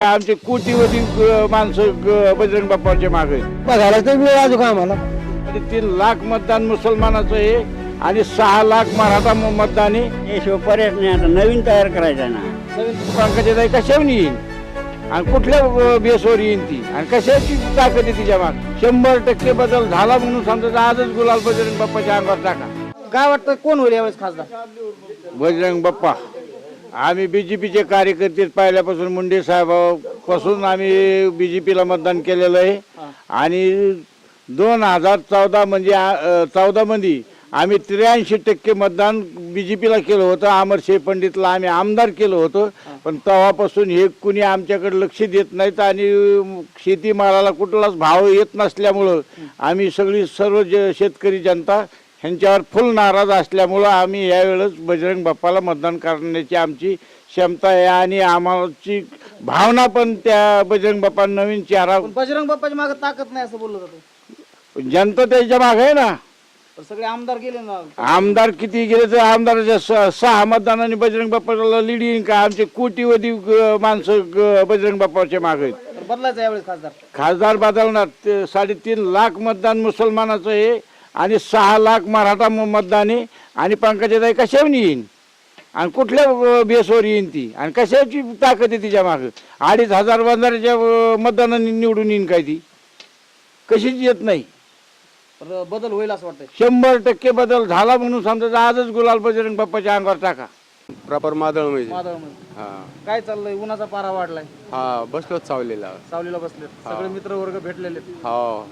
आमचे कोटीवधी माणसं ग- बजरंग बाप्पाच्या मागे बघायला तर मिळेल अजून आम्हाला? आणि तीन लाख मतदान मुसलमानाचं आहे आणि सहा लाख मराठा म- मतदान. आहे हे शिवपर्यट नाही आता नवीन तयार करायचा ना. नवीन पंकजा ताई कशावर येईल? आणि कुठल्या अ, बेसवर येईल ती? आणि कशाची ताकद आहे तिच्या माग? शंभर टक्के बदल झाला म्हणून समजा आजच गुलाल बजरंग बाप्पाच्या अंगावर टाका. काय वाटतं कोण होईल यावेळेस खासदार? बजरंग बाप्पा. आम्ही बीजेपीचे कार्यकर्ते पहिल्यापासून मुंडे साहेबापासून आम्ही बीजेपीला मतदान केलेलं आहे. आणि दोन हजार चौदा म्हणजे चौदा मध्ये आम्ही त्र्याऐंशी टक्के मतदान बीजेपीला केलं होतं. अमरशे पंडितला आम्ही आमदार केलं होतं. पण तेव्हापासून हे कुणी आमच्याकडे लक्ष देत नाहीत आणि शेतीमालाला कुठलाच भाव येत नसल्यामुळं आम्ही सगळी सर्व ज शेतकरी जनता ह्यांच्यावर फुल नाराज असल्यामुळं आम्ही यावेळेस बजरंग बाप्पाला मतदान करण्याची आमची क्षमता आहे आणि आम्हाची भावना पण त्या बजरंग बाप्पा नवीन चेहरा पण बजरंग बाप्पाच्या मागे ताकद नाही असं बोललं जातं. जनता त्याच्यामागे आहे ना. पण सगळे आमदार गेले ना. आमदार किती गेले तर आमदाराच्या स- सहा मतदानाने बजरंग बाप्पाला लीड येईन का? आमचे कोटीवधी माणसं बजरंग बाप्पाच्या मागे आहेत. तर बदलायचं यावेळेस खासदार. खासदार बदलणार. ते साडेतीन लाख मतदान मुसलमानाचं आहे आणि सहा लाख मराठा म- मतदान आहे आणि पंकजाताई कशावर येईन? आणि कुठल्या बेसवर येईन ती? आणि कशाची ताकद आहे तिच्या मागं? अडीच हजार बंधाऱ्याच्या अ, मतदानाने निवडून येईन काय ती? कशीच येत नाही. बदल होईल असं वाटतंय. शंभर टक्के बदल झाला म्हणून समजा आजच गुलाल बजरंग बाप्पाच्या अंगावर टाका. प्रॉपर मादळ म्हणजे. हा. काय चाललंय? उन्हाचा पारा वाढलाय. हा बसलोच चावलेला सावलीला बसले सगळे मित्र वर्ग भेटलेले हो.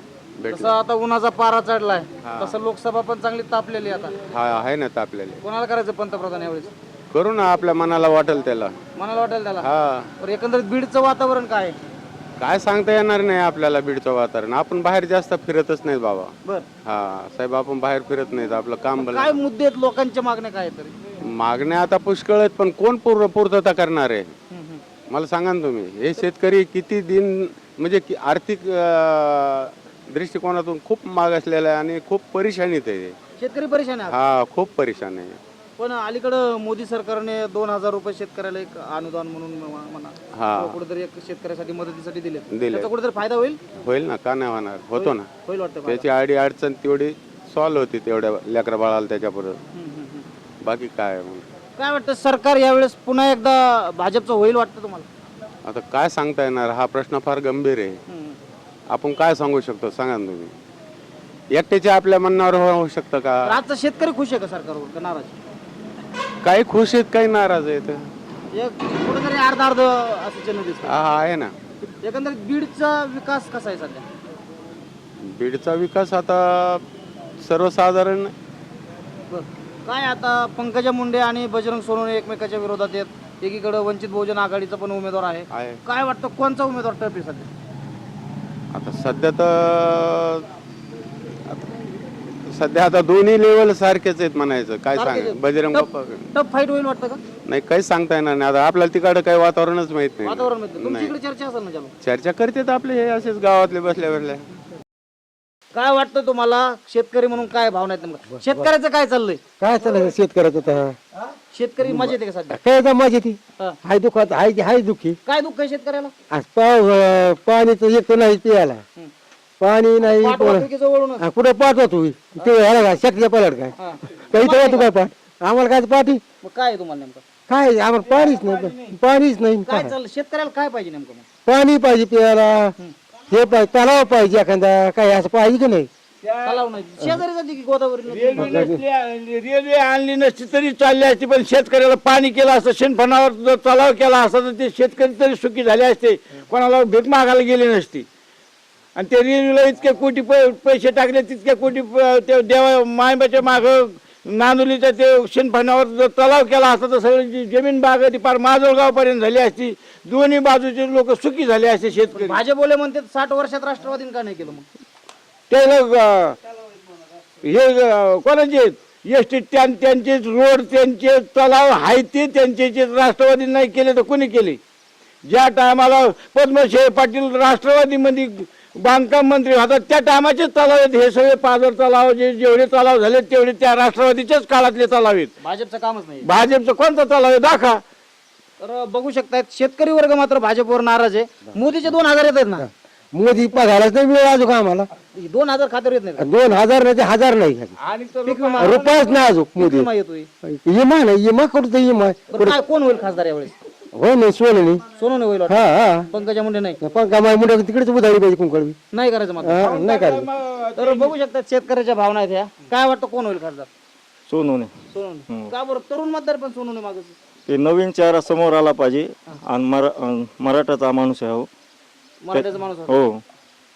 तसं आता उन्हाचा पारा चढलाय. तसं लोकसभा पण चांगली तापलेली आता. हा आहे ना तापलेले. कोणाला करायचं पंतप्रधान यावेळेस? करू ना आपल्या मनाला वाटेल त्याला. मनाला वाटेल त्याला? हा. तर एकंदरीत बीडचं वातावरण काय आहे? काय सांगता येणार नाही आपल्याला बीडचं वातावरण. आपण बाहेर जास्त फिरतच नाही बाबा. बर. हा साहेब आपण बाहेर फिरत नाहीत. आपलं काम भलं काय मुद्दे आहेत लोकांच्या मागण्या काय आहेत तरी? मागण्या आता पुष्कळ आहेत पण कोण पूर्ण पूर्तता करणार आहे? हम्म, हम्म. मला सांगा ना तुम्ही हे शेतकरी किती दिन म्हणजे कि- आर्थिक अं, दृष्टिकोनातून खूप मागासलेला आहे आणि खूप परेशानीत आहे. शेतकरी परेशान आहे? हा खूप परेशान आहे. पण अलीकडं मोदी सरकारने दोन हजार रुपये शेतकऱ्याला एक अनुदान म्हणून म्हणा. हा. किंवा कुठेतरी एक शेतकऱ्यासाठी मदतीसाठी दिले दिले. त्याचा कुठेतरी फायदा होईल? होईल ना का नाही होणार? होतो ना. होईल वाटतं फायदा. त्याची आडी अडचण तेवढी सॉल्व्ह होती तेवढ्या लेकरा बाळाला त्याच्याबरोबर हम्म, हम्म, हम्म. बाकी काय मग? काय वाटतं सरकार यावेळेस पुन्हा एकदा भाजपचं होईल वाटतं तुम्हाला? आता काय सांगता येणार? हा प्रश्न फार गंभीर आहे. हम्म. आपण काय सांगू शकतो? सांगा ना तुम्ही. एकट्याच्या आपल्या म्हणण्यावर होऊ शकतं का? आजचा शेतकरी खुश आहे का सरकारवर? का नाराज? काही खुश आहेत काही नाराज आहेत. एक कुठेतरी अर्ध अर्ध असं चिन्ह दिसतं. हा आहे ना. एकंदरीत बीडचा विकास कसा आहे सध्या? बीडचा विकास आता सर्वसाधारण बरं. काय आता पंकजा मुंडे आणि बजरंग सोनवणे एकमेकाच्या विरोधात आहेत. एकीकडे वंचित बहुजन आघाडीचा पण उमेदवार आहे. आहे. काय वाटतं कोणचा उमेदवार टप आहे सध्या? आता सध्या तर सध्या आता दोन्ही लेवल सारखेच आहेत म्हणायचं. काय सांग. बजरंग बाप्पा फाईट होईल वाटतं का? नाही काही सांगता येणार नाही. आता आपल्याला तिकडं काही वातावरणच माहीत नाही. वातावरण माहिती तुमच्या नाही. इकडे चर्चा असेल ना चालू चर्चा करतात आपले हे असेच गावातले बसल्या बसल्या. काय वाटतं तुम्हाला? शेतकरी म्हणून काय भावना आहेत नेमकं? शेतकऱ्याचं काय चाललंय? काय चाललं शेतकऱ्याचं तर? शेतकरी मजेत आहे का सध्या? काय माझी ती हा. हाय दुखात हाय ती हाय दुखी. काय दुःख आहे शेतकऱ्याला? आज पाव अं, पाणी तर एक तर नाही प्यायला पाणी नाही पाठ कोण-. हा, कुठं ते ह्याला काय शेतीच्या पलाट काय? हा. काही तर होतो काय पाठ आम्हाला काय पाठी मग काय आहे तुम्हाला नेमकं? काय आम्हाला पाणीच नाही. पाणीच नाही. काय काय चाललं शेतकऱ्याला काय पाहिजे नेमकं मग? पाणी पाहिजे प्यायला हे पाहिजे तलाव पाहिजे एखादा काय असं पाहिजे की नाही? तलाव नाही. शेजारी जाते की गोदावरी नदी? रेल्वे नसली रेल्वे आणली नसती तरी चालली असती पण शेतकऱ्याला पाणी केलं असतं शेणफणावर जर तलाव केला असता तर ते शेतकरी तरी सुखी झाले असते. कोणाला भीक मागायला गेली नसती. आणि ते रेल्वेला इतके कोटी पै- पैसे टाकले तितके कोटी प- ते देवा मायबाच्या माग नांदुलीच्या ते शेणफणावर जर तलाव केला असता तर सगळी जमीन बाग ती पार माजोळगाव पर्यंत झाली असती. दोन्ही बाजूचे लोक सुखी झाले असते शेतकरी. भाजप बोले म्हणते साठ वर्षात राष्ट्रवादीने का नाही केलं मग? त्याला अं, हे अं, कोणाचे एस टी त्यांचे रोड त्यांचे तलाव आहे ते त्यांचे जे राष्ट्रवादी नाही केले तर कोणी केले? ज्या टायमाला पद्मशे पाटील राष्ट्रवादीमध्ये बांधकाम मंत्री होता. त्या टायमाचेच तलाव आहेत. हे सगळे पाझर तलाव जे जेवढे तलाव झाले तेवढे त्या राष्ट्रवादीच्याच काळातले तलाव आहेत. भाजपचं कामच नाही. भाजपचं कोणता तलाव आहे? दाखा तर बघू शकतायत शेतकरी वर्ग मात्र भाजपवर नाराज आहे. मोदीचे दोन हजार येत आहेत ना? मोदी पगारच नाही मिळाला अजून आम्हाला. दोन हजार खात्यावर येत नाही दोन हजार नाही ते हजार नाही. आणि तो पीक विमा रुपयाच नाही अजून पीक मोदी. विमा येतोय. इमा नाही इमा कुठं इमा बरं काय कोण होईल खासदार यावेळेस? होय नाही सोनं नाही सोनवणे होईल वाटतं. हा हा. पंकजा मुंडे नाही. पण कमाई मुंडे तिकडेच उधारी पाहिजे कुंकडवी नाही करायचं मात्र. हा, नाही काय तर बघू शकतात शेतकऱ्याच्या भावना आहेत ह्या. काय वाटतं कोण होईल खासदार? सोनूने. सोनवणे का बरं? तरुण मतदार पण सोनवणे मागच ते नवीन चेहरा समोर आला पाहिजे. आणि मरा अं, मराठाचा माणूस आहे हो. मराठ्याचा माणूस होता. हो.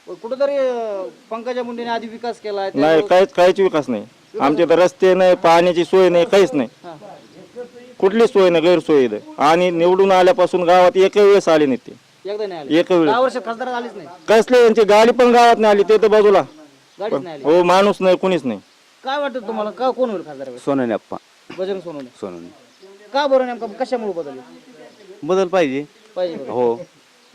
पण कुठेतरी अं, पंकजा मुंडेने आधी विकास केला नाही काहीच काहीच विकास नाही. आमच्या तर रस्ते नाही पाण्याची सोय नाही काहीच नाही. कुठली सोय नाही गैरसोय इथं. आणि निवडून आल्यापासून गावात एकही वेळेस आले नाही ते. एकदा नाही आले. एक वेळेस. दहा वर्षात खासदार आलीच नाही. कसले यांची गाडी पण गावात नाही आली ते तर बाजूला. गाडीच नाही आली. हो माणूस नाही कुणीच नाही. काय वाटतं तुम्हाला? का कोण होईल खासदार? सोनवणे अप्पा बजरंग सोनवणे. सोनवणे. का बरं नेमका? कशामुळे बदल बदल पाहिजे. पाहिजे. हो.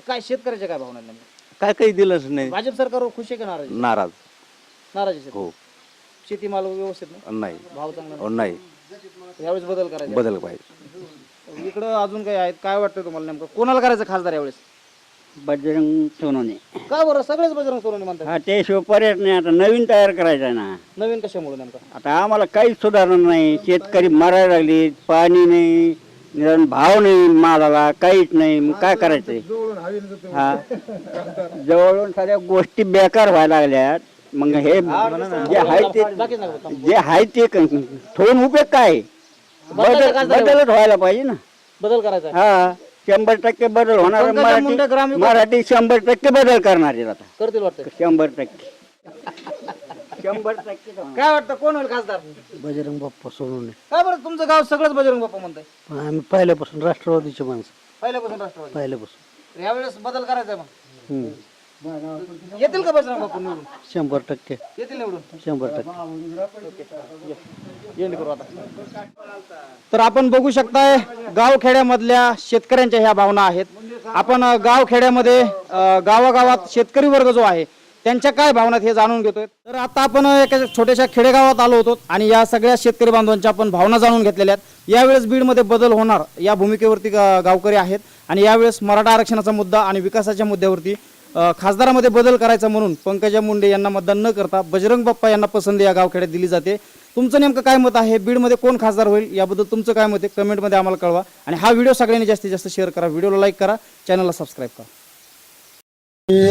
काय शेतकऱ्याच्या काय भावना आहेत नेमक्या? काय काही दिलंच नाही. भाजप सरकारवर खुश आहे का नाराज? नाराज. नाराज आहे शेतकरी. हो. शेतीमाल व्यवस्थित नाही? नाही. भाव चांगला हो, नाही नाही. यावेळेस बदल करायचा. बदल पाहिजे. इकडं अजून काही आहेत? काय वाटतं तुम्हाला नेमकं? कोणाला करायचं खासदार यावेळेस? बजरंग सोनवणे. का बरं? सगळेच बजरंग सोनवणे म्हणतात. हा त्याशिवाय पर्याय नाही आता नवीन तयार करायचा आहे ना. नवीन कशामुळे नेमकं? आता आम्हाला काहीच सुधारणा नाही. शेतकरी मरायला लागले पाणी नाही निदान भाव नाही मालाला काहीच नाही. मग काय करायचंय? हा. जवळून सगळ्या गोष्टी बेकार व्हायला लागल्यात. मग हे जे आहे ते बाकीच नका बोलू. जे आहे ते क- ठेवून उपयोग काय? बदल बदलच व्हायला पाहिजे ना. बदल करायचा. आहे. हा शंभर टक्के बदल होणार मराठी मराठी शंभर टक्के बदल करणार आहेत आता. करतील वाटतं. शंभर टक्के. शंभर टक्के. काय वाटतं कोण होईल खासदार? बजरंग बाप्पा सोनवणे काय बरं तुमचं गाव सगळंच बजरंग बाप्पा म्हणताय. आम्ही पहिल्यापासून राष्ट्रवादीचे माणसं. पहिल्यापासून राष्ट्रवादी. पहिल्यापासून. यावेळेस बदल करायचा आहे मग. हम्म. येतील का बजरंग बाप्पा निवडून? शंभर टक्के. येतील निवडून? शंभर टक्के. एंड करू आता. तर आपण बघू शकताय गावखेड्यामधल्या शेतकऱ्यांच्या ह्या भावना आहेत. आपण गावखेड्यामध्ये गावागावात शेतकरी वर्ग जो आहे त्यांच्या काय भावना हे जाणून घेतोय. तर आता आपण एका छोट्याशा खेडेगावात आलो होतो आणि या सगळ्या शेतकरी बांधवांच्या आपण भावना जाणून घेतलेल्या आहेत. यावेळेस बीडमध्ये बदल होणार या भूमिकेवरती गावकरी आहेत. आणि यावेळेस मराठा आरक्षणाचा मुद्दा आणि विकासाच्या मुद्द्यावरती खासदारामध्ये बदल करायचा म्हणून पंकजा मुंडे यांना मतदान न करता बजरंग बाप्पा यांना पसंती या गावखेड्यात दिली जाते. तुमचं नेमकं काय मत आहे? बीडमध्ये कोण खासदार होईल? याबद्दल तुमचं काय मत आहे? कमेंटमध्ये आम्हाला कळवा. आणि हा व्हिडिओ सगळ्यांनी जास्तीत जास्त शेअर करा. व्हिडिओला लाईक करा. चॅनलला सबस्क्राईब करा.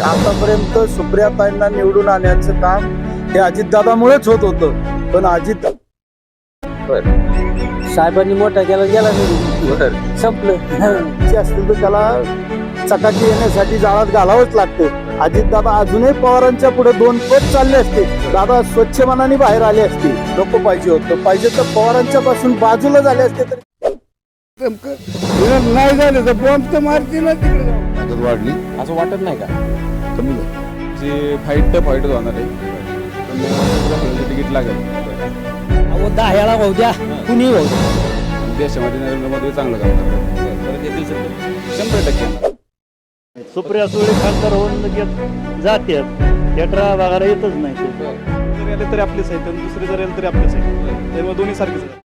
आतापर्यंत सुप्रियाताईंना निवडून आणण्याचं काम हे अजितदादामुळेच होत होतं. पण अजित साहेबांनी मोठा केला गेला संपलं. जे असतील तर त्याला चकाकी येण्यासाठी जाळात घालावंच लागतं. अजितदादा अजूनही पवारांच्या पुढे दोन पट चालले असते. दादा स्वच्छ मनाने बाहेर आले असते. नको पाहिजे होतं. पाहिजे तर पवारांच्या पासून बाजूला झाले असते तर. नाही झालं तर बॉम्ब तर मारतील तिकडे वाढली. असं वाटत नाही का? कमी जे फाईट तर फाईटच होणार आहे. तिकीट लागेल. दह्याला भाऊ द्या. कुणी भाऊ देशामध्ये नरेंद्र मोदी चांगलं काम करतात. शंभर टक्के. सुप्रिया सुळे खासदार होऊन लगेच जाते थिएटरा बघायला येतच नाही ते. जरी आले तरी आपलेच आहेत आणि दुसरे जरी आले तरी आपलेच आहेत त्यामुळे दोन्ही सारखेच आहेत